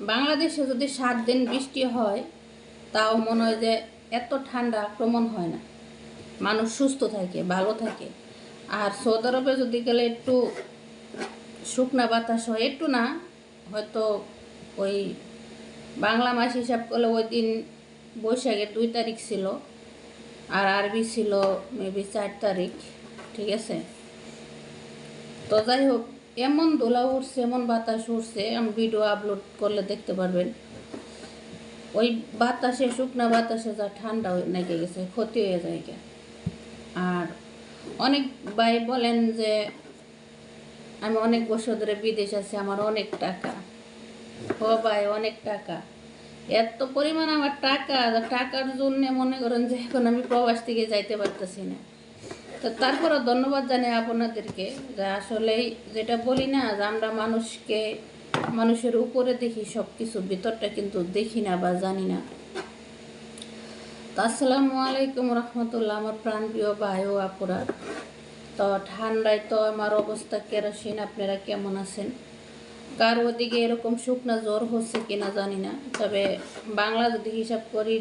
বাংলাদেশে যদি সাত দিন বৃষ্টি হয়, তাও মনে হয় যে এত ঠান্ডা আক্রমণ হয় না। মানুষ সুস্থ থাকে, ভালো থাকে। আর সৌদি আরবে যদি গেলে একটু শুকনা বাতাস হয়, একটু না, হয়তো ওই বাংলা মাস হিসাব করলে ওই দিন বৈশাখের দুই তারিখ ছিল, আর আরবি ছিল মেবি চার তারিখ, ঠিক আছে? তো যাই হোক এমন দোলা উঠছে, এমন বাতাস উঠছে, আমি ভিডিও আপলোড করলে দেখতে পারবেন। ওই বাতাসে, শুকনা বাতাসে যা ঠান্ডা লেগে গেছে, ক্ষতি হয়ে যায় গে। আর অনেক ভাই বলেন যে, আমি অনেক বছর ধরে বিদেশ আছি, আমার অনেক টাকা। ও ভাই, অনেক টাকা। এত পরিমাণ আমার টাকা, টাকার জন্য মনে করেন যে, এখন আমি প্রবাস থেকে যাইতে পারতেছি না। তো তারপরও ধন্যবাদ জানাই আপনাদেরকে যে আসলেই যেটা বলি না, যে আমরা মানুষকে, মানুষের উপরে দেখি সব কিছু ভিতরটা কিন্তু দেখি না বা জানি না। তো আসসালামু আলাইকুম রহমতুল্লাহ, আমার প্রাণপ্রিয় ভাই ও আপুরা। তো ঠান্ডায় তো আমার অবস্থা কেরোসিন, আপনারা কেমন আছেন? কার ওদিকে এরকম শুকনা জ্বর হচ্ছে কিনা জানি না, তবে বাংলা যদি হিসাব করি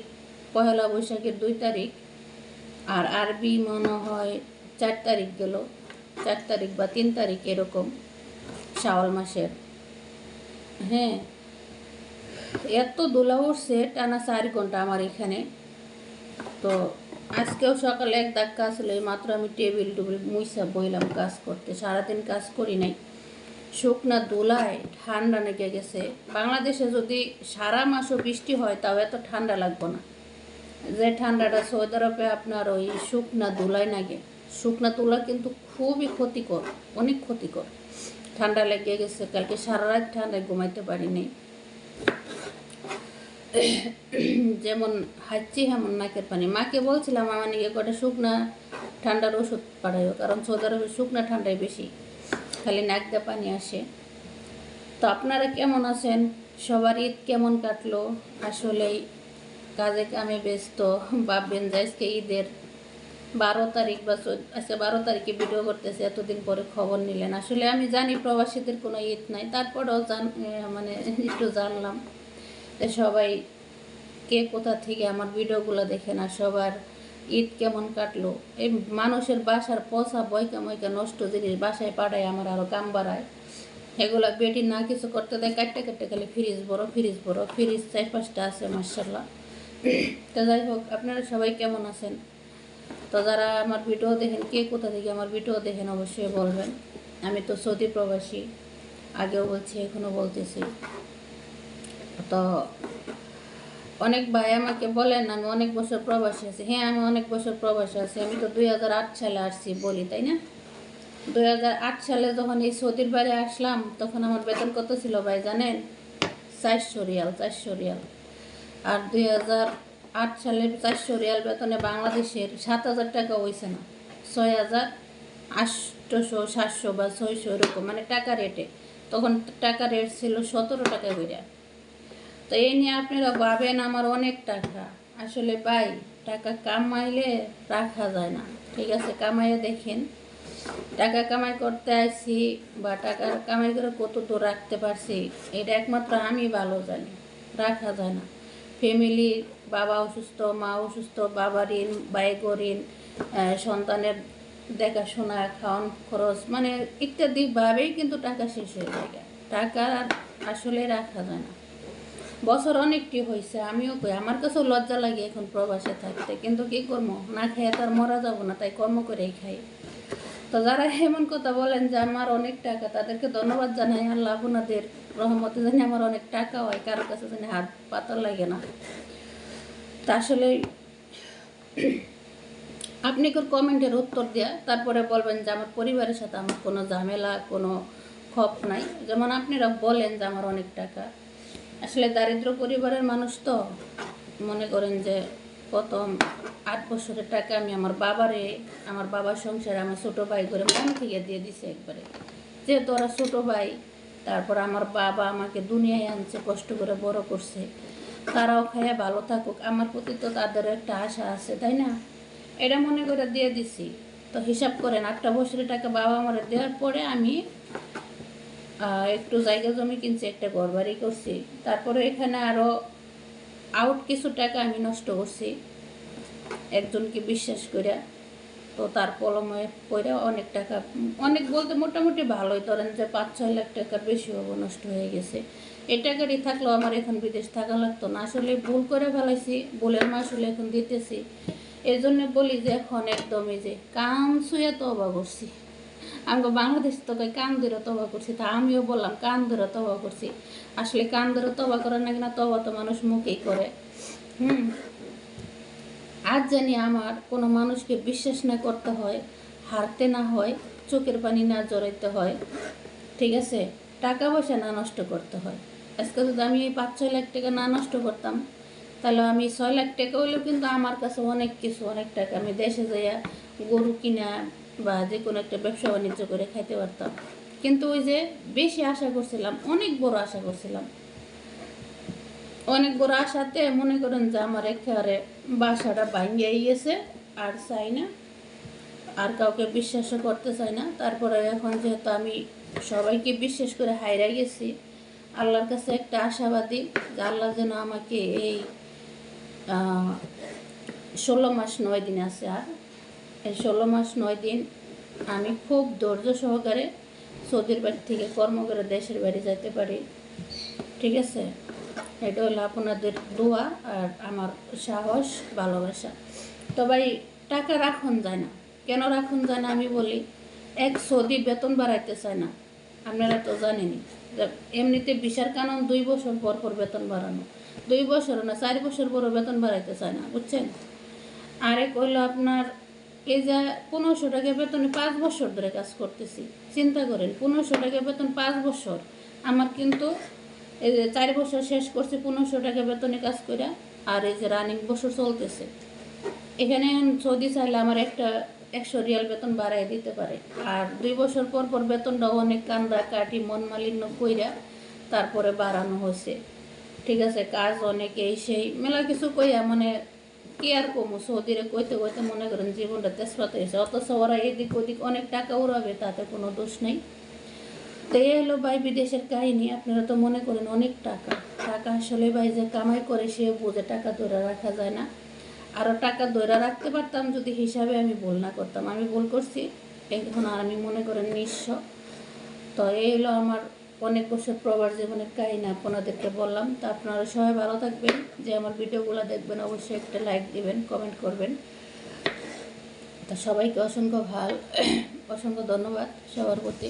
পহেলা বৈশাখের দুই তারিখ আর আরবি মনে হয় চার তারিখ গেল। চার তারিখ বা তিন তারিখ এরকম শাওয়াল মাসের। হ্যাঁ এত দোলা উঠছে, টানা চার ঘণ্টা আমার এখানে। তো আজকেও সকালে এক কাজ হলো মাত্র আমি টেবিল টুবিল মুইসা বইলাম কাজ করতে। সারাদিন কাজ করি নাই। শুকনা দোলায় ঠান্ডা লেগে গেছে। বাংলাদেশে যদি সারা মাসও বৃষ্টি হয়, তাও এত ঠান্ডা লাগবে না। যে ঠান্ডাটা সৌদি আরবে আপনার ওই শুকনা দোলায় লাগে শুকনা তুলা কিন্তু খুবই ক্ষতিকর, অনেক ক্ষতিকর। ঠান্ডা লেগে গেছে, কালকে সারা রাত ঠান্ডায় ঘুমাইতে পারিনি যেমন হাঁচি হেমন নাকের পানি। মাকে বলছিলাম আমার নিয়ে কটা শুকনা ঠান্ডার ওষুধ পাঠাইও, কারণ সৌদি আরবে শুকনা ঠান্ডায় বেশি। খালি নাক দিয়ে পানি আসে। তো আপনারা কেমন আছেন? সবার ঈদ কেমন কাটলো? আসলেই কাজে কামে ব্যস্ত? ভাববেন যে আজকে ঈদের বারো তারিখ বা আজকে বারো তারিখে ভিডিও করতেছে, এতদিন পরে খবর নিলেন। আসলে আমি জানি প্রবাসীদের কোনো ঈদ নাই। তারপরেও জান মানে একটু জানলাম সবাই কে কোথা থেকে আমার ভিডিওগুলো দেখে না, সবার ঈদ কেমন কাটলো? এই মানুষের বাসার পচা বয়কা ময়কা নষ্ট জিনিস বাসায় পাঠায় আমার আরও কাম বাড়ায়। এগুলা বেটি না কিছু করতে দেয়, কাটতে কাটতে খালি ফ্রিজ বড় ফ্রিজ বড় ফ্রিজ চার পাঁচটা আছে মার্শাল্লাহ তো যাই হোক, আপনারা সবাই কেমন আছেন? তো যারা আমার ভিডিও দেখেন, কে কোথা থেকে আমার ভিডিও দেখেন অবশ্যই বলবেন। আমি তো সৌদি প্রবাসী, আগেও বলছি এখনও বলতেছি। তো অনেক ভাই আমাকে বলেন, আমি অনেক বছর প্রবাসী আছি। হ্যাঁ আমি অনেক বছর প্রবাসী আছি। আমি তো দুই হাজার আট সালে আসছি বলি, তাই না? দুই হাজার আট সালে যখন এই সৌদির বাইরে আসলাম, তখন আমার বেতন কত ছিল ভাই জানেন? চারশো রিয়াল চারশো রিয়াল। আর দুই হাজার আট সালের চারশো রিয়াল বেতনে বাংলাদেশের সাত হাজার টাকা হয়েছে না। ছয় হাজার আটশোশো সাতশো বা ছয়শো এরকম মানে টাকা রেটে। তখন টাকা রেট ছিল সতেরো টাকা করে তো এই নিয়ে আপনারা ভাবেন আমার অনেক টাকা। আসলে ভাই, টাকা কামাইলে রাখা যায় না। ঠিক আছে কামাইয়ে দেখেন। টাকা কামাই করতে আসছি বা টাকা কামাই করে কত দূর রাখতে পারছি, এটা একমাত্র আমি ভালো জানি, রাখা যায় না। ফ্যামিলি, বাবা অসুস্থ, মা অসুস্থ, বাবা ঋণ বাইক ঋণ সন্তানের দেখাশোনা, খাওয়ান খরচ মানে ইত্যাদিভাবেই কিন্তু টাকা শেষ হয়ে যায়। টাকা আসলে রাখা যায় না। বছর অনেকটি হয়েছে আমিও কই, আমার কাছেও লজ্জা লাগে এখন প্রবাসে থাকতে, কিন্তু কি করব? না খেয়ে তার মরা যাব না, তাই কর্ম করেই খাই। তো যারা এমন কথা বলেন যে আমার অনেক টাকা, তাদেরকে ধন্যবাদ জানাই, আল্লাহ আপনাদের রহমতে জানি আমার অনেক টাকা হয়, কারও কাছে জানি হাত পাতা লাগে না। তা আসলে আপনি কোন কমেন্টের উত্তর দেয়া, তারপরে বলবেন যে আমার পরিবারের সাথে আমার কোনো ঝামেলা, কোনো খপ নাই। যেমন আপনারা বলেন যে আমার অনেক টাকা। আসলে দারিদ্র পরিবারের মানুষ তো মনে করেন যে প্রথম আট বছরের টাকা আমি আমার বাবারে, আমার বাবার সংসারে আমার ছোটো ভাই করে মন থেকে দিয়ে দিছে একবারে। যেহেতু ওরা ছোটো ভাই, তারপর আমার বাবা আমাকে দুনিয়ায় আনছে, কষ্ট করে বড় করছে। তারাও খাইয়া ভালো থাকুক, আমার প্রতি তো তাদের একটা আশা আছে, তাই না? এটা মনে করে দিয়ে দিছি। তো হিসাব করেন, আটটা বছরের টাকা বাবা আমার দেওয়ার পরে আমি একটু জায়গা জমি কিনছি, একটা ঘর বাড়ি করছি। তারপরে এখানে আরও আউট কিছু টাকা আমি নষ্ট করছি। একজনকে বিশ্বাস করে, তো তার কলমে পড়ে অনেক টাকা, অনেক বলতে মোটামুটি ভালোই। ধরেন যে পাঁচ, ছয় লাখ টাকার বেশি হব, নষ্ট হয়ে গেছে। এই টাকারই থাকলেও আমার এখন বিদেশ থাকা লাগতো না। আসলে ভুল করে ফেলাইছি, ভুলের মাসুল এখন দিতেছি। এই জন্য বলি যে এখন একদমই যে কান শুয়ে তো অবা করছি। আমাকে বাংলাদেশ তো কান ধরে তবা করছি, তা আমিও বললাম কান ধরে তবা করছি। আসলে কান ধরে তবা করে না কিনা তবা তো মানুষ মুখেই করে। হুম? আজ জানি আমার কোনো মানুষকে বিশ্বাস না করতে হয়, হারতে না হয়, চোখের পানি না জড়াইতে হয়। ঠিক আছে? টাকা পয়সা না নষ্ট করতে হয়। আজকে যদি আমি পাঁচ, ছয় লাখ টাকা না নষ্ট করতাম, তাহলে আমি ছয় লাখ টাকা হইলেও কিন্তু আমার কাছে অনেক কিছু, অনেক টাকা আমি দেশে যাইয়া গরু কিনা বা যে কোনো একটা ব্যবসা বাণিজ্য করে খাইতে পারতাম। কিন্তু ওই যে বেশি আশা করছিলাম, অনেক বড় আশা করছিলাম। অনেক বড় আশাতে মনে করেন যে আমার একেবারে বাসাটা ভাঙ্গিয়ে গেছে আর চাই না, আর কাউকে বিশ্বাসও করতে চাই না। তারপরে এখন যেহেতু আমি সবাইকে বিশ্বাস করে হাইরা গেছি, আল্লাহর কাছে একটা আশাবাদী যে আল্লাহ যেন আমাকে এই ষোলো মাস নয় দিন আছে আর, এই ষোলো মাস নয় দিন আমি খুব ধৈর্য সহকারে সৌদির বাড়ি থেকে কর্ম করে দেশের বাড়ি যেতে পারি। ঠিক আছে? এটা হলো আপনাদের দোয়া আর আমার সাহস, ভালোবাসা। তো ভাই টাকা রাখুন যায় না। কেন রাখুন যায় না আমি বলি, এক সৌদি বেতন বাড়াইতে চায় না। আপনারা তো জানেনই যে এমনিতে বিশার কানুন দুই বছর পর পর বেতন বাড়ানো। দুই বছর না, চার বছর পরও বেতন বাড়াইতে চায় না, বুঝছেন? আরেক হইল আপনার, এই যে পনেরোশো টাকা বেতনে পাঁচ বছর ধরে কাজ করতেছি। চিন্তা করেন, পনেরোশো টাকা বেতন পাঁচ বছর। আমার কিন্তু এই যে চার বছর শেষ করছি পনেরোশো টাকা বেতনে কাজ করে, আর এই যে রানিং বছর চলতেছে। এখানে সৌদি চাইলে আমার একটা একশো রিয়াল বেতন বাড়াই দিতে পারে। আর দুই বছর পর পর বেতনটাও অনেক কান্দা কাটি, মন মালিন্য কইরা তারপরে বাড়ানো হয়েছে। ঠিক আছে, কাজ অনেক এই সেই মেলা কিছু কইয়া মানে কি আর কমু, সৌদিরে কইতে কইতে মনে করেন জীবনটা তেজপাত হয়েছে। অথচ ওরা এদিক ওদিক অনেক টাকা উড়াবে, তাতে কোনো দোষ নেই। তো এই হলো ভাই বিদেশের কাহিনী, আপনারা তো মনে করেন অনেক টাকা। টাকা আসলে ভাই যে কামাই করে সে বোঝে টাকা ধরে রাখা যায় না। আরও টাকা ধরে রাখতে পারতাম যদি হিসাবে আমি ভুল না করতাম। আমি ভুল করছি, এখন আর আমি মনে করেন নিঃস্ব। তো এই হলো আমার অনেক বছর প্রবাস জীবনের কাহিনী, আপনাদেরকে বললাম। তো আপনারা সবাই ভালো থাকবেন। যে আমার ভিডিওগুলো দেখবেন, অবশ্যই একটা লাইক দিবেন, কমেন্ট করবেন। তা সবাইকে অসংখ্য ভালো, অসংখ্য ধন্যবাদ সবার প্রতি।